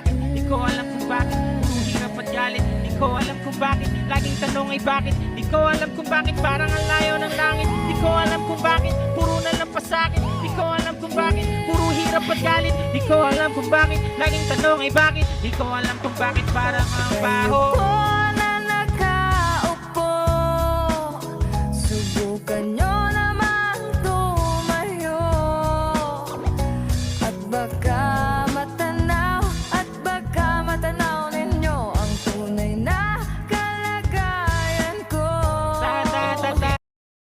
akin Di ko alam kung bakit Puro hirap at galit. Di ko alam kung bakit Laging tanong ay bakit. Di ko alam kung bakit Parang ang layo ng langit. Di ko alam kung bakit Puro na lang pa sa'kin Di ko alam kung bakit Puro hirap at galit. Di ko alam kung bakit Laging tanong ay bakit. Di ko alam kung bakit Parang ang baho.